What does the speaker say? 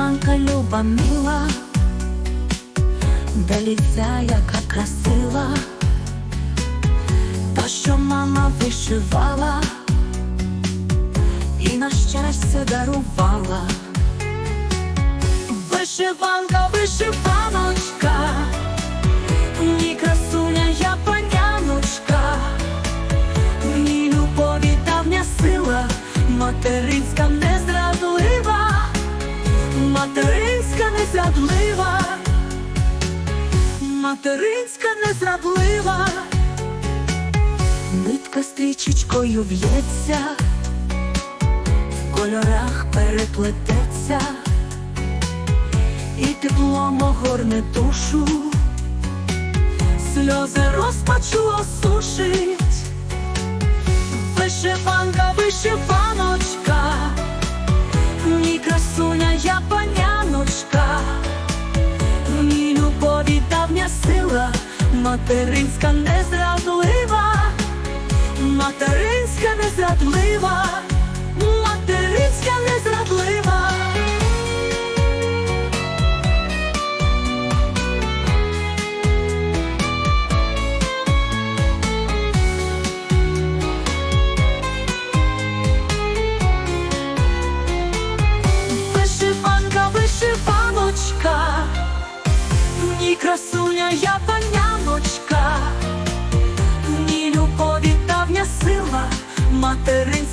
Вишиванка люба мила, де ліця яка красива, та що мама вишивала і на щастя дарувала. Вишиванка, вишиваночка, материнська незраблива, нитка стрічечкою в'ється, в кольорах переплететься. І теплом огорне душу, сльози розпачу осушить, материнська незрадлива, материнська незрадлива, материнська